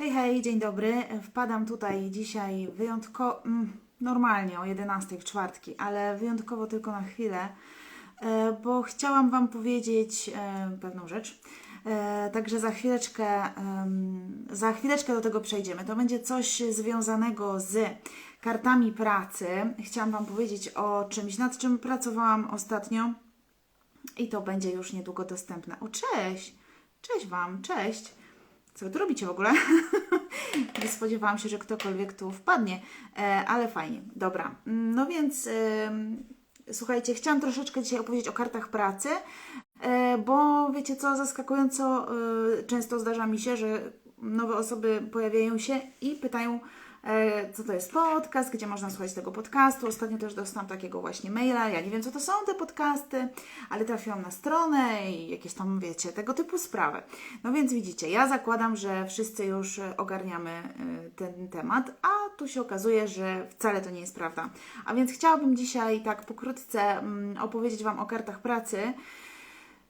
Hej, hej, dzień dobry. Wpadam tutaj dzisiaj wyjątkowo, mm, normalnie o 11 w czwartki, ale wyjątkowo tylko na chwilę, e, bo chciałam Wam powiedzieć e, pewną rzecz. E, Także za chwileczkę, za chwileczkę do tego przejdziemy. To będzie coś związanego z kartami pracy. Chciałam Wam powiedzieć o czymś, nad czym pracowałam ostatnio i to będzie już niedługo dostępne. O, cześć! Cześć Wam, cześć! Co wy tu robicie w ogóle? Nie spodziewałam się, że ktokolwiek tu wpadnie, e, ale fajnie. Dobra, no więc słuchajcie, chciałam troszeczkę dzisiaj opowiedzieć o kartach pracy, e, bo wiecie co, zaskakująco e, często zdarza mi się, że nowe osoby pojawiają się i pytają, co to jest podcast, gdzie można słuchać tego podcastu. Ostatnio też dostałam takiego właśnie maila. Ja nie wiem, co to są te podcasty, ale trafiłam na stronę i jakieś tam, wiecie, tego typu sprawy. No więc widzicie, ja zakładam, że wszyscy już e, ogarniamy e, ten temat, a tu się okazuje, że wcale to nie jest prawda. A więc chciałabym dzisiaj tak pokrótce mm, opowiedzieć Wam o kartach pracy.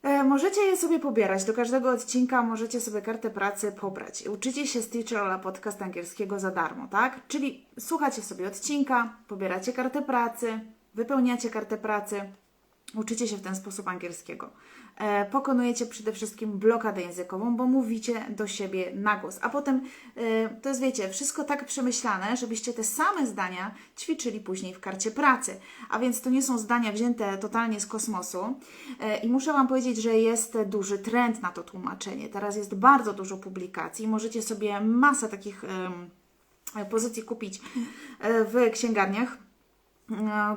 E, Możecie je sobie pobierać. Do każdego odcinka możecie sobie kartę pracy pobrać. Uczycie się Stitcherola podcast angielskiego za darmo, tak? Czyli słuchacie sobie odcinka, pobieracie kartę pracy, wypełniacie kartę pracy, uczycie się w ten sposób angielskiego. E, pokonujecie przede wszystkim blokadę językową, bo mówicie do siebie na głos. A potem e, to jest, wiecie, wszystko tak przemyślane, żebyście te same zdania ćwiczyli później w karcie pracy. A więc to nie są zdania wzięte totalnie z kosmosu. E, I muszę Wam powiedzieć, że jest duży trend na to tłumaczenie. Teraz jest bardzo dużo publikacji. Możecie sobie masę takich pozycji kupić w księgarniach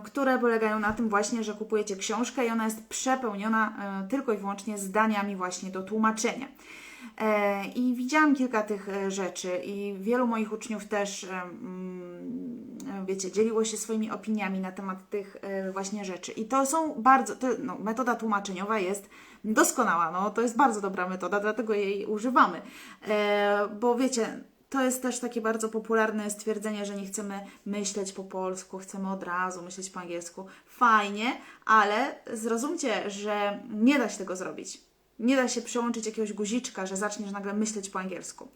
które polegają na tym właśnie, że kupujecie książkę i ona jest przepełniona e, tylko i wyłącznie zdaniami właśnie do tłumaczenia. E, I widziałam kilka tych e, rzeczy i wielu moich uczniów też, e, mm, e, wiecie, dzieliło się swoimi opiniami na temat tych e, właśnie rzeczy. I to są bardzo, to, no, metoda tłumaczeniowa jest doskonała, no to jest bardzo dobra metoda, dlatego jej używamy. E, Bo wiecie, to jest też takie bardzo popularne stwierdzenie, że nie chcemy myśleć po polsku, chcemy od razu myśleć po angielsku. Fajnie, ale zrozumcie, że nie da się tego zrobić. Nie da się przełączyć jakiegoś guziczka, że zaczniesz nagle myśleć po angielsku.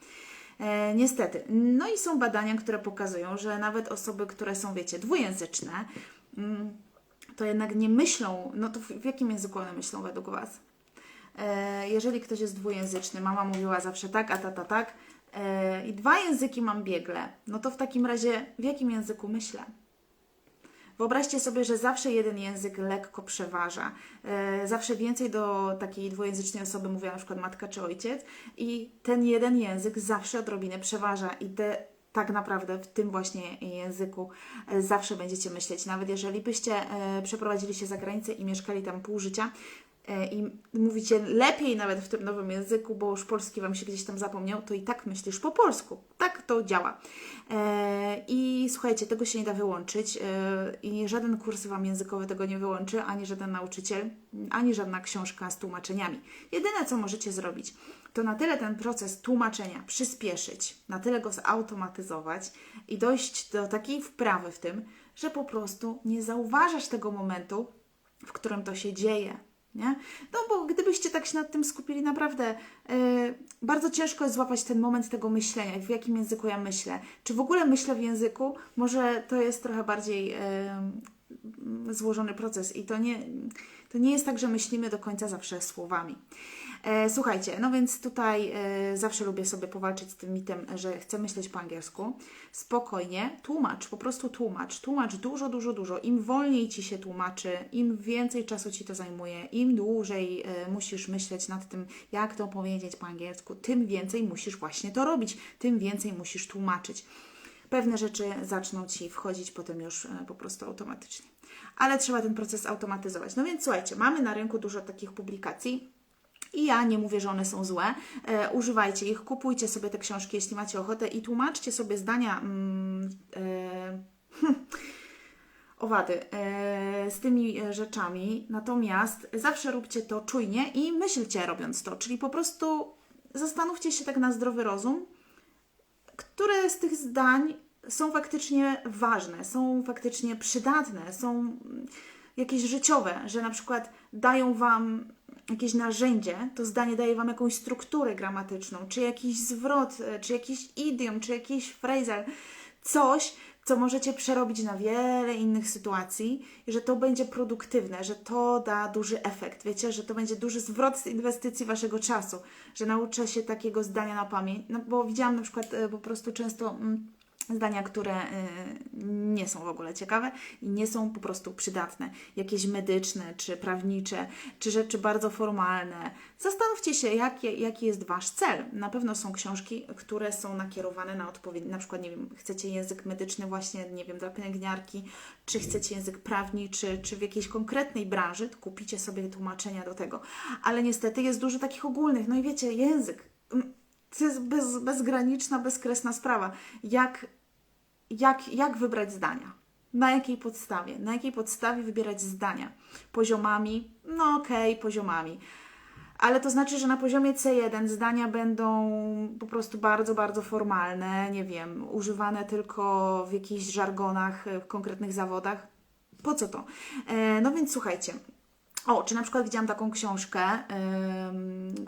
E, niestety. No i są badania, które pokazują, że nawet osoby, które są, wiecie, dwujęzyczne, mm, to jednak nie myślą, no to w, jakim języku one myślą według Was? E, jeżeli ktoś jest dwujęzyczny, mama mówiła zawsze tak, a tata tak, i dwa języki mam biegle, no to w takim razie w jakim języku myślę? Wyobraźcie sobie, że zawsze jeden język lekko przeważa. E, zawsze więcej do takiej dwujęzycznej osoby mówiła na przykład matka czy ojciec i ten jeden język zawsze odrobinę przeważa i te, tak naprawdę w tym właśnie języku e, zawsze będziecie myśleć. Nawet jeżeli byście e, przeprowadzili się za granicę i mieszkali tam pół życia, e, i mówicie lepiej nawet w tym nowym języku, bo już polski Wam się gdzieś tam zapomniał, to i tak myślisz po polsku. Tak to działa. E, I słuchajcie, tego się nie da wyłączyć e, i żaden kurs Wam językowy tego nie wyłączy, ani żaden nauczyciel, ani żadna książka z tłumaczeniami. Jedyne, co możecie zrobić, to na tyle ten proces tłumaczenia przyspieszyć, na tyle go zautomatyzować i dojść do takiej wprawy w tym, że po prostu nie zauważasz tego momentu, w którym to się dzieje. Nie? No bo gdybyście tak się nad tym skupili, naprawdę e, bardzo ciężko jest złapać ten moment tego myślenia, w jakim języku ja myślę. Czy w ogóle myślę w języku? Może to jest trochę bardziej mm, złożony proces i to nie, to nie jest tak, że myślimy do końca zawsze słowami. E, słuchajcie, no więc tutaj e, zawsze lubię sobie powalczyć z tym mitem, że chcę myśleć po angielsku. Spokojnie, tłumacz, po prostu tłumacz. Tłumacz dużo, dużo, dużo. Im wolniej ci się tłumaczy, im więcej czasu ci to zajmuje, im dłużej e, musisz myśleć nad tym, jak to powiedzieć po angielsku, tym więcej musisz właśnie to robić, tym więcej musisz tłumaczyć. Pewne rzeczy zaczną ci wchodzić potem już e, po prostu automatycznie. Ale trzeba ten proces automatyzować. No więc słuchajcie, mamy na rynku dużo takich publikacji. I ja nie mówię, że one są złe. E, używajcie ich, kupujcie sobie te książki, jeśli macie ochotę, i tłumaczcie sobie zdania. Mm, e, owady e, z tymi e, rzeczami. Natomiast zawsze róbcie to czujnie i myślcie robiąc to. Czyli po prostu zastanówcie się tak na zdrowy rozum, które z tych zdań są faktycznie ważne, są faktycznie przydatne, są mm, jakieś życiowe, że na przykład dają Wam jakieś narzędzie, to zdanie daje Wam jakąś strukturę gramatyczną, czy jakiś zwrot, e, czy jakiś idiom, czy jakiś phrasal, coś, co możecie przerobić na wiele innych sytuacji i że to będzie produktywne, że to da duży efekt. Wiecie, że to będzie duży zwrot z inwestycji Waszego czasu, że nauczę się takiego zdania na pamięć. No bo widziałam na przykład e, po prostu często. Zdania, które y, nie są w ogóle ciekawe i nie są po prostu przydatne, jakieś medyczne, czy prawnicze, czy rzeczy bardzo formalne. Zastanówcie się, jaki, jaki jest Wasz cel. Na pewno są książki, które są nakierowane na odpowiedź, na przykład, nie wiem, chcecie język medyczny właśnie, nie wiem, dla pielęgniarki, czy chcecie język prawniczy, czy w jakiejś konkretnej branży, kupicie sobie tłumaczenia do tego. Ale niestety jest dużo takich ogólnych, no i wiecie, język to jest bez, bezgraniczna, bezkresna sprawa. Jak jak, jak wybrać zdania. Na jakiej podstawie? Na jakiej podstawie wybierać zdania? Poziomami? No okej, okay, poziomami. Ale to znaczy, że na poziomie C1 zdania będą po prostu bardzo, bardzo formalne, nie wiem, używane tylko w jakichś żargonach, w konkretnych zawodach. Po co to? E, no więc słuchajcie. O, czy na przykład widziałam taką książkę,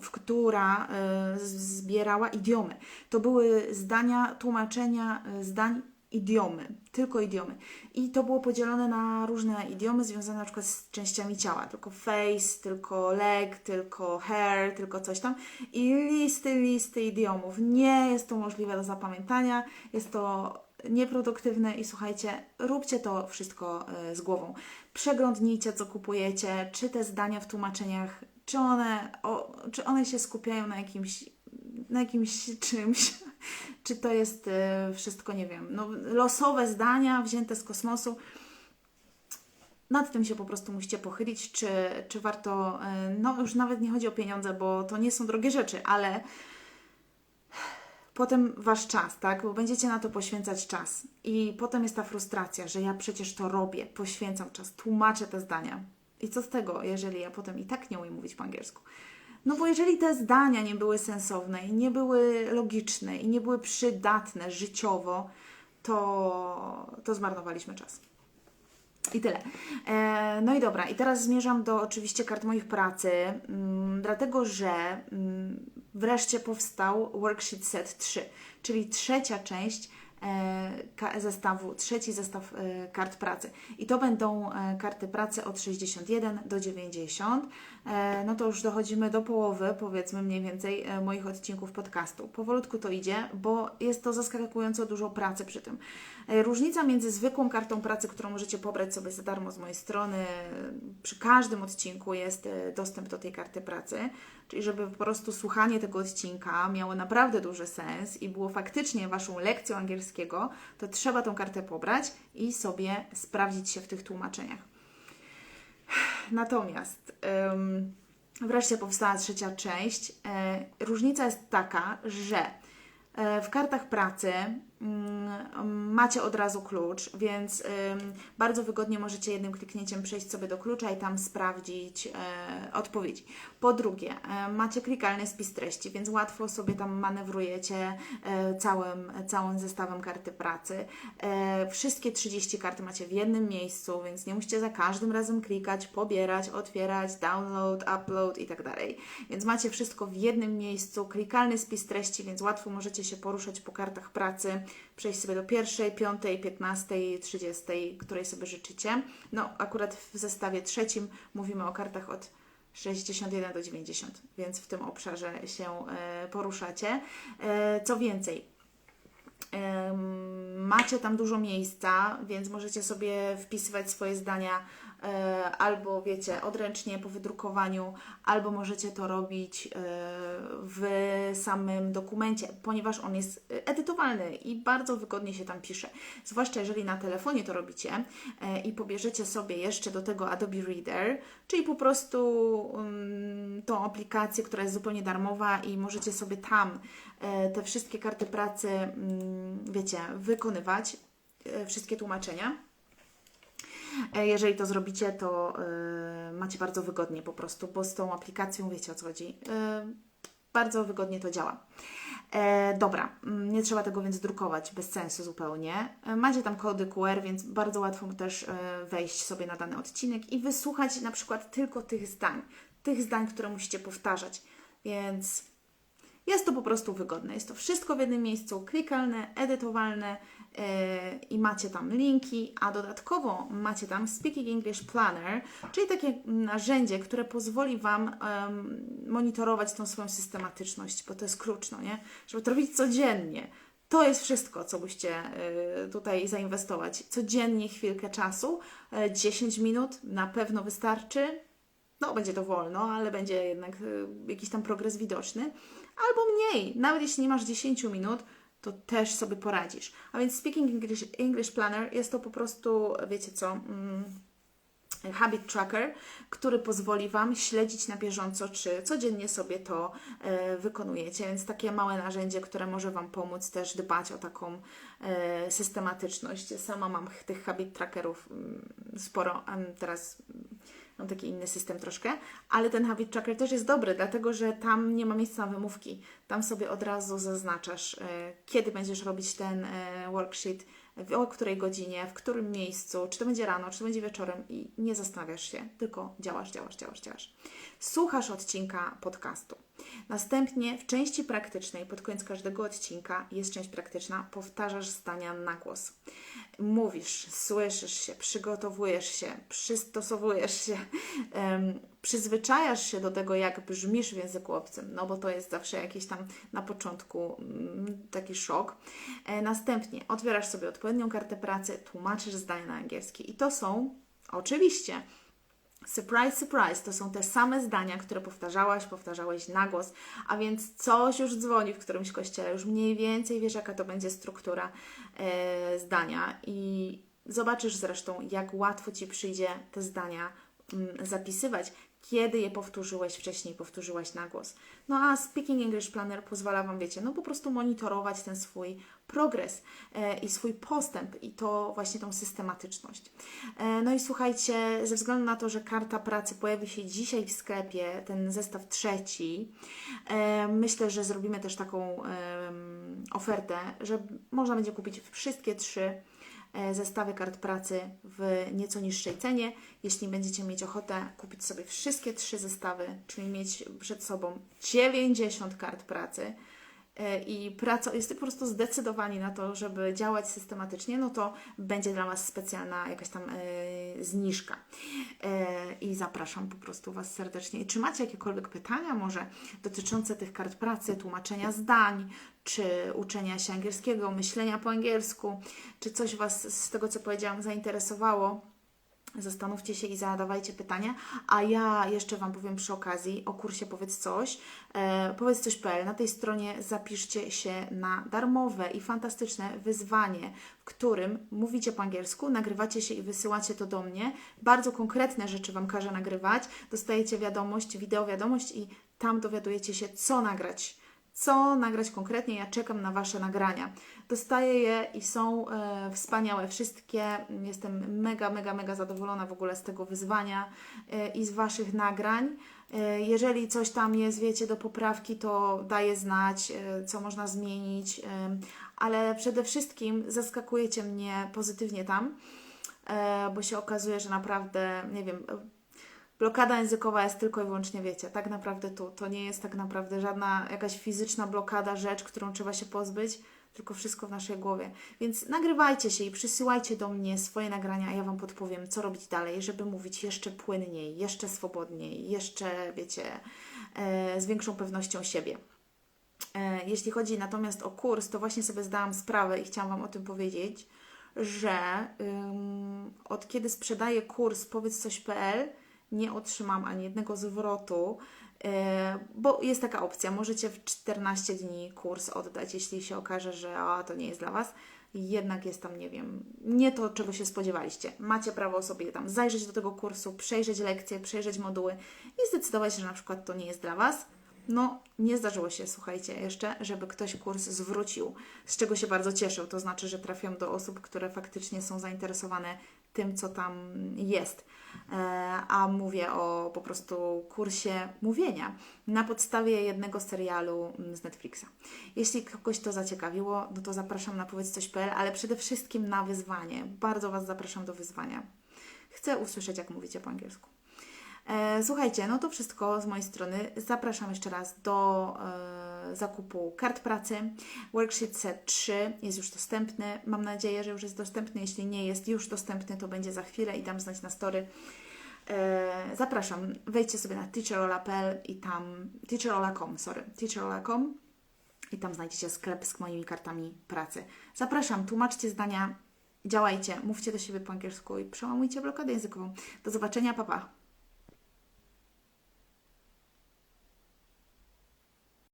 w która e, zbierała idiomy. To były zdania, tłumaczenia e, zdań idiomy, tylko idiomy. I to było podzielone na różne idiomy związane na przykład z częściami ciała, tylko face, tylko leg, tylko hair, tylko coś tam. I listy, listy idiomów. Nie jest to możliwe do zapamiętania, jest to nieproduktywne i słuchajcie, róbcie to wszystko e, z głową. Przeglądnijcie, co kupujecie, czy te zdania w tłumaczeniach, czy one, o, czy one się skupiają na jakimś, na jakimś czymś czy to jest y, wszystko, nie wiem, no, losowe zdania wzięte z kosmosu. Nad tym się po prostu musicie pochylić, czy, czy warto, y, no już nawet nie chodzi o pieniądze, bo to nie są drogie rzeczy, ale potem wasz czas, tak? Bo będziecie na to poświęcać czas. I potem jest ta frustracja, że ja przecież to robię, poświęcam czas, tłumaczę te zdania. I co z tego, jeżeli ja potem i tak nie umiem mówić po angielsku? No bo jeżeli te zdania nie były sensowne i nie były logiczne i nie były przydatne życiowo, to, to zmarnowaliśmy czas. I tyle. E, no i dobra, i teraz zmierzam do oczywiście kart moich pracy, mm, dlatego że mm, wreszcie powstał Worksheet Set 3, czyli trzecia część E, zestawu, trzeci zestaw e, kart pracy. I to będą karty pracy od 61 do 90. No to już dochodzimy do połowy, powiedzmy mniej więcej, moich odcinków podcastu. Powolutku to idzie, bo jest to zaskakująco dużo pracy przy tym. Różnica między zwykłą kartą pracy, którą możecie pobrać sobie za darmo z mojej strony, przy każdym odcinku jest dostęp do tej karty pracy, czyli żeby po prostu słuchanie tego odcinka miało naprawdę duży sens i było faktycznie Waszą lekcją angielskiego, to trzeba tą kartę pobrać i sobie sprawdzić się w tych tłumaczeniach. Natomiast wreszcie powstała trzecia część. Yy, różnica jest taka, że E, w kartach pracy macie od razu klucz, więc bardzo wygodnie możecie jednym kliknięciem przejść sobie do klucza i tam sprawdzić e, odpowiedzi. Po drugie, e, macie klikalny spis treści, więc łatwo sobie tam manewrujecie całym, całym zestawem karty pracy. Wszystkie 30 karty macie w jednym miejscu, więc nie musicie za każdym razem klikać, pobierać, otwierać, download, upload i tak dalej. Więc macie wszystko w jednym miejscu, klikalny spis treści, więc łatwo możecie się poruszać po kartach pracy, przejść sobie do pierwszej, piątej, piętnastej, trzydziestej, której sobie życzycie. No, akurat w zestawie trzecim mówimy o kartach od 61 do 90, więc w tym obszarze się e, poruszacie. E, co więcej, macie tam dużo miejsca, więc możecie sobie wpisywać swoje zdania albo wiecie, odręcznie po wydrukowaniu, albo możecie to robić e, w samym dokumencie, ponieważ on jest edytowalny i bardzo wygodnie się tam pisze. Zwłaszcza jeżeli na telefonie to robicie e, i pobierzecie sobie jeszcze do tego Adobe Reader, czyli po prostu um, tą aplikację, która jest zupełnie darmowa i możecie sobie tam te wszystkie karty pracy, um, wiecie, wykonywać, wszystkie tłumaczenia E, jeżeli to zrobicie, to yy, macie bardzo wygodnie po prostu, bo z tą aplikacją wiecie o co chodzi. Yy, bardzo wygodnie to działa. E, dobra, mm, nie trzeba tego więc drukować, bez sensu zupełnie. E, macie tam kody QR, więc bardzo łatwo też e, wejść sobie na dany odcinek i wysłuchać na przykład tylko tych zdań, tych zdań, które musicie powtarzać. Więc jest to po prostu wygodne. Jest to wszystko w jednym miejscu, klikalne, edytowalne i macie tam linki, a dodatkowo macie tam Speaking English Planner, czyli takie narzędzie, które pozwoli Wam monitorować tą swoją systematyczność, bo to jest klucz, no nie? Żeby to robić codziennie. To jest wszystko, co byście yy, tutaj zainwestować. Codziennie chwilkę czasu, 10 minut na pewno wystarczy. No, będzie to wolno, ale będzie jednak jakiś tam progres widoczny albo mniej. Nawet jeśli nie masz 10 minut, to też sobie poradzisz. A więc Speaking English, English Planner jest to po prostu, wiecie co, mm, habit tracker, który pozwoli Wam śledzić na bieżąco, czy codziennie sobie to e, wykonujecie. Więc takie małe narzędzie, które może Wam pomóc też dbać o taką e, systematyczność. Sama mam tych habit trackerów mm, sporo. Teraz mam taki inny system troszkę, ale ten habit tracker też jest dobry, dlatego że tam nie ma miejsca na wymówki. Tam sobie od razu zaznaczasz, e, kiedy będziesz robić ten e, worksheet, o której godzinie, w którym miejscu, czy to będzie rano, czy to będzie wieczorem i nie zastanawiasz się, tylko działasz, działasz, działasz, działasz. Słuchasz odcinka podcastu. Następnie w części praktycznej, pod koniec każdego odcinka jest część praktyczna, powtarzasz zdania na głos mówisz, słyszysz się, przygotowujesz się, przystosowujesz się, um, przyzwyczajasz się do tego, jak brzmisz w języku obcym, no bo to jest zawsze jakiś tam na początku um, taki szok. E, następnie otwierasz sobie odpowiednią kartę pracy, tłumaczysz zdanie na angielski i to są oczywiście Surprise, surprise, to są te same zdania, które powtarzałaś, powtarzałeś na głos, a więc coś już dzwoni w którymś kościele, już mniej więcej wiesz, jaka to będzie struktura e, zdania i zobaczysz zresztą, jak łatwo Ci przyjdzie te zdania m, mm, zapisywać, kiedy je powtórzyłeś wcześniej, powtórzyłaś na głos. No a Speaking English Planner pozwala Wam, wiecie, no po prostu monitorować ten swój progres e, i swój postęp i to właśnie tą systematyczność. E, no i słuchajcie, ze względu na to, że karta pracy pojawi się dzisiaj w sklepie, ten zestaw trzeci, e, myślę, że zrobimy też taką ofertę, że można będzie kupić wszystkie trzy zestawy kart pracy w nieco niższej cenie. Jeśli będziecie mieć ochotę kupić sobie wszystkie trzy zestawy, czyli mieć przed sobą 90 kart pracy, E, i praca, jesteście po prostu zdecydowani na to, żeby działać systematycznie, no to będzie dla Was specjalna jakaś tam e, zniżka. E, I zapraszam po prostu Was serdecznie. czy macie jakiekolwiek pytania może dotyczące tych kart pracy, tłumaczenia zdań, czy uczenia się angielskiego, myślenia po angielsku, czy coś Was z tego, co powiedziałam, zainteresowało? Zastanówcie się i zadawajcie pytania, a ja jeszcze Wam powiem przy okazji o kursie Powiedz Coś. E, powiedz coś.pl. Na tej stronie zapiszcie się na darmowe i fantastyczne wyzwanie, w którym mówicie po angielsku, nagrywacie się i wysyłacie to do mnie. Bardzo konkretne rzeczy Wam każę nagrywać. Dostajecie wiadomość, wideo wiadomość i tam dowiadujecie się, co nagrać co nagrać konkretnie. Ja czekam na Wasze nagrania. Dostaję je i są e, wspaniałe wszystkie. Jestem mega, mega, mega zadowolona w ogóle z tego wyzwania e, i z Waszych nagrań. E, jeżeli coś tam jest, wiecie, do poprawki, to daję znać, e, co można zmienić, e, ale przede wszystkim zaskakujecie mnie pozytywnie tam, e, bo się okazuje, że naprawdę, nie wiem, blokada językowa jest tylko i wyłącznie, wiecie, tak naprawdę tu. To nie jest tak naprawdę żadna jakaś fizyczna blokada, rzecz, którą trzeba się pozbyć, tylko wszystko w naszej głowie. Więc nagrywajcie się i przysyłajcie do mnie swoje nagrania, a ja Wam podpowiem, co robić dalej, żeby mówić jeszcze płynniej, jeszcze swobodniej, jeszcze, wiecie, e, z większą pewnością siebie. E, jeśli chodzi natomiast o kurs, to właśnie sobie zdałam sprawę i chciałam Wam o tym powiedzieć, że od kiedy sprzedaję kurs powiedz coś.pl, nie otrzymam ani jednego zwrotu, e, bo jest taka opcja, możecie w 14 dni kurs oddać, jeśli się okaże, że to nie jest dla Was. Jednak jest tam, nie wiem, nie to, czego się spodziewaliście. Macie prawo sobie tam zajrzeć do tego kursu, przejrzeć lekcje, przejrzeć moduły i zdecydować, że na przykład to nie jest dla Was. No, nie zdarzyło się, słuchajcie, jeszcze, żeby ktoś kurs zwrócił, z czego się bardzo cieszę. To znaczy, że trafiam do osób, które faktycznie są zainteresowane tym, co tam jest. E, a mówię o po prostu kursie mówienia na podstawie jednego serialu mm, z Netflixa. Jeśli kogoś to zaciekawiło, no to zapraszam na powiedz coś.pl, ale przede wszystkim na wyzwanie. Bardzo Was zapraszam do wyzwania. Chcę usłyszeć, jak mówicie po angielsku. E, słuchajcie, no to wszystko z mojej strony. Zapraszam jeszcze raz do e, zakupu kart pracy. Worksheet Set 3 jest już dostępny. Mam nadzieję, że już jest dostępny. Jeśli nie jest już dostępny, to będzie za chwilę i dam znać na story. E, zapraszam, wejdźcie sobie na teacherola.pl i tam, teacherola.com, sorry, teacherola.com i tam znajdziecie sklep z moimi kartami pracy. Zapraszam, tłumaczcie zdania, działajcie, mówcie do siebie po angielsku i przełamujcie blokadę językową. Do zobaczenia, papa. Pa.